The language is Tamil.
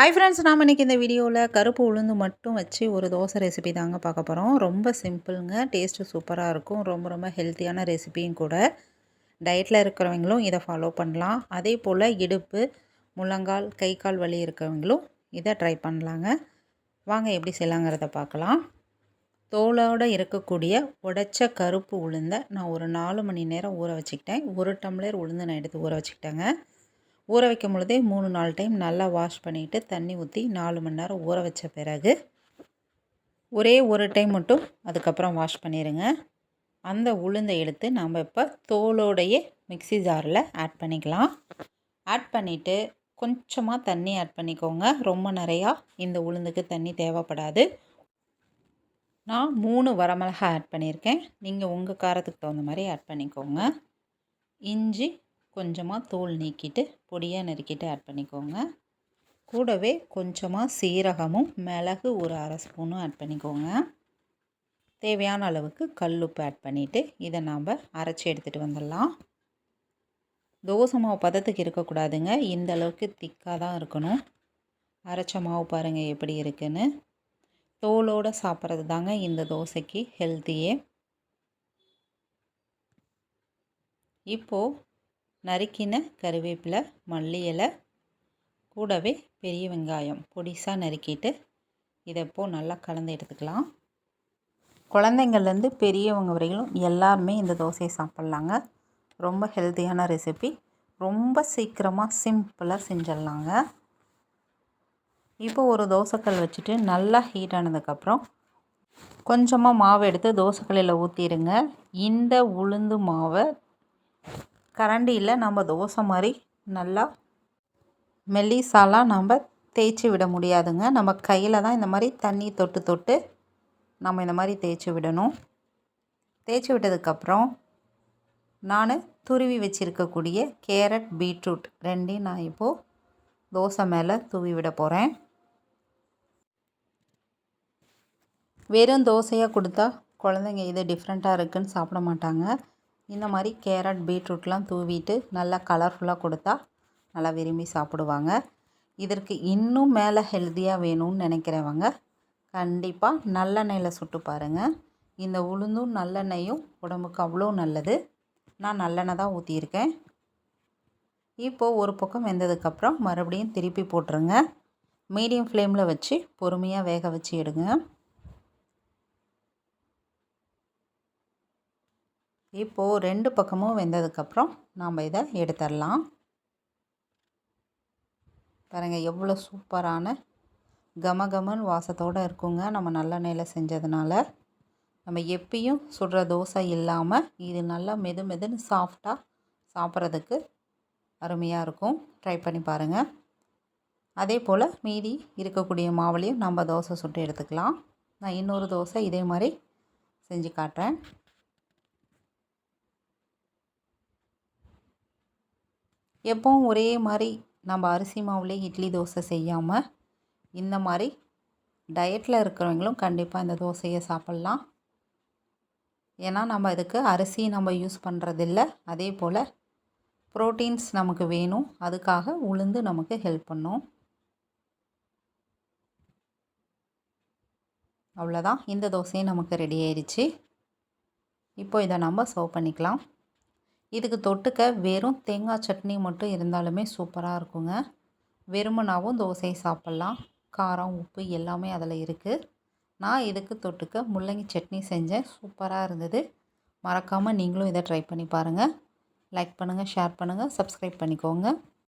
ஹாய் ஃப்ரெண்ட்ஸ் நாம் இன்றைக்கி இந்த வீடியோவில் கருப்பு உளுந்து மட்டும் வச்சு ஒரு தோசை ரெசிபி தாங்க பார்க்க போகிறோம் ரொம்ப சிம்பிளுங்க டேஸ்ட்டு சூப்பராக இருக்கும். ரொம்ப ரொம்ப ஹெல்த்தியான ரெசிபியும் கூட. டயட்டில் இருக்கிறவங்களும் இதை ஃபாலோ பண்ணலாம். அதே போல் இடுப்பு முழங்கால் கை கால் வலி இருக்கிறவங்களும் இதை ட்ரை பண்ணலாங்க. வாங்க எப்படி செய்யலாங்கிறத பார்க்கலாம். தோலோடு இருக்கக்கூடிய உடைச்ச கருப்பு உளுந்தை நான் ஒரு நாலு மணி நேரம் ஊற வச்சுக்கிட்டேன். ஒரு டம்ளர் உளுந்து நான் எடுத்து ஊற வச்சுக்கிட்டேங்க. ஊற வைக்கும் பொழுதே மூணு நாலு டைம் நல்லா வாஷ் பண்ணிவிட்டு தண்ணி ஊற்றி நாலு மணி நேரம் ஊற வச்ச பிறகு ஒரே ஒரு டைம் மட்டும் அதுக்கப்புறம் வாஷ் பண்ணிடுங்க அந்த உளுந்தை எடுத்து நம்ம இப்போ தோலோடைய மிக்சி ஜாரில் ஆட் பண்ணிக்கலாம். ஆட் பண்ணிவிட்டு கொஞ்சமாக தண்ணி ஆட் பண்ணிக்கோங்க. ரொம்ப நிறையா இந்த உளுந்துக்கு தண்ணி தேவைப்படாது. நான் மூணு வரமிளகா ஆட் பண்ணியிருக்கேன் நீங்கள் உங்கள் காரத்துக்கு தகுந்த மாதிரி ஆட் பண்ணிக்கோங்க. இஞ்சி கொஞ்சமாக தோல் நீக்கிட்டு பொடியாக நறுக்கிட்டு ஆட் பண்ணிக்கோங்க. கூடவே கொஞ்சமாக சீரகமும் மிளகு ஒரு அரை ஸ்பூனும் ஆட் பண்ணிக்கோங்க. தேவையான அளவுக்கு கல்லுப்பு ஆட் பண்ணிவிட்டு இதை நாம் அரைச்சி எடுத்துகிட்டு வந்துடலாம். தோசை மாவு பதத்துக்கு இருக்கக்கூடாதுங்க. இந்த அளவுக்கு திக்காக தான் இருக்கணும். அரைச்ச மாவு பாருங்கள் எப்படி இருக்குன்னு. தோலோடு சாப்பிட்றது தாங்க இந்த தோசைக்கு ஹெல்த்தியே இப்போது நறுக்கின கருவேப்பிலை மல்லி இலை கூடவே பெரிய வெங்காயம் பொடிசாக நறுக்கிட்டு இதை இப்போது நல்லா கலந்து எடுத்துக்கலாம். குழந்தைங்கள்லேருந்து பெரியவங்க வரையிலும் எல்லாருமே இந்த தோசையை சாப்பிட்லாங்க. ரொம்ப ஹெல்த்தியான ரெசிபி. ரொம்ப சீக்கிரமாக சிம்பிளாக செஞ்சிடலாங்க. இப்போ ஒரு தோசைக்கல் வச்சுட்டு நல்லா ஹீட் ஆனதுக்கப்புறம் கொஞ்சமாக மாவு எடுத்து தோசைக்கல்லில் ஊற்றிடுங்க இந்த உளுந்து மாவை கரண்டியில் நம்ம தோசை மாதிரி நல்லா மெல்லிசாலாம் நம்ம தேய்ச்சி விட முடியாதுங்க. நம்ம கையில் தான் இந்த மாதிரி தண்ணி தொட்டு தொட்டு நம்ம இந்த மாதிரி தேய்ச்சி விடணும். தேய்ச்சி விட்டதுக்கப்புறம் நான் துருவி வச்சுருக்கக்கூடிய கேரட் பீட்ரூட் ரெண்டையும் நான் இப்போது தோசை மேலே தூவி விட போகிறேன் வெறும் தோசையாக கொடுத்தா குழந்தைங்க இது டிஃப்ரெண்ட்டாக இருக்குதுன்னு சாப்பிட மாட்டாங்க. இந்த மாதிரி கேரட் பீட்ரூட்லாம் தூவிட்டு நல்லா கலர்ஃபுல்லாக கொடுத்தா நல்லா விரும்பி சாப்பிடுவாங்க. இதற்கு இன்னும் மேலே ஹெல்த்தியாக வேணும்னு நினைக்கிறவங்க கண்டிப்பாக நல்லெண்ணெயில் சுட்டு பாருங்கள் இந்த உளுந்தும் நல்லெண்ணெயும் உடம்புக்கு அவ்வளோ நல்லது. நான் நல்லெண்ணெய் தான் ஊற்றியிருக்கேன் இப்போது ஒரு பக்கம் வெந்ததுக்கப்புறம் மறுபடியும் திருப்பி போட்டுருங்க. மீடியம் ஃப்ளேமில் வச்சு பொறுமையாக வேக வச்சு எடுங்க. இப்போது ரெண்டு பக்கமும் வெந்ததுக்கப்புறம் நாம் இதை எடுத்துடலாம். பாருங்கள் எவ்வளோ சூப்பரான கமகமன் வாசத்தோடு இருக்குங்க. நம்ம நல்லெண்ணெயில் செஞ்சதுனால. நம்ம எப்பயும் சுடுற தோசை இல்லாமல் இது நல்லா மெது மெதுன்னு சாஃப்டாக சாப்பிட்றதுக்கு அருமையாக இருக்கும். ட்ரை பண்ணி பாருங்கள் அதே போல் மீதி இருக்கக்கூடிய மாவுலையும் நம்ம தோசை சுட்டு எடுத்துக்கலாம். நான் இன்னொரு தோசை இதே மாதிரி செஞ்சு காட்டுறேன். எப்போவும் ஒரே மாதிரி நம்ம அரிசி மாவுலேயே இட்லி தோசை செய்யாமல் இந்த மாதிரி டயட்டில் இருக்கிறவங்களும் கண்டிப்பாக இந்த தோசையை சாப்பிட்லாம். ஏன்னா நம்ம இதுக்கு அரிசி நம்ம யூஸ் பண்ணுறதில்ல அதே போல் ப்ரோட்டீன்ஸ் நமக்கு வேணும். அதுக்காக உளுந்து நமக்கு ஹெல்ப் பண்ணும். அவ்வளோதான் இந்த தோசையும் நமக்கு ரெடி ஆயிடுச்சு. இப்போ இதை நம்ம சர்வ் பண்ணிக்கலாம். இதுக்கு தொட்டுக்க வெறும் தேங்காய் சட்னி மட்டும் இருந்தாலுமே சூப்பராக இருக்குங்க. வெறுமனாவும் தோசை சாப்பிட்லாம். காரம் உப்பு எல்லாமே அதில் இருக்குது நான் இதுக்கு தொட்டுக்க முள்ளங்கி சட்னி செஞ்சேன். சூப்பராக இருந்தது. மறக்காமல் நீங்களும் இதை ட்ரை பண்ணி பாருங்கள் லைக் பண்ணுங்கள் ஷேர் பண்ணுங்கள் சப்ஸ்கிரைப் பண்ணிக்கோங்க.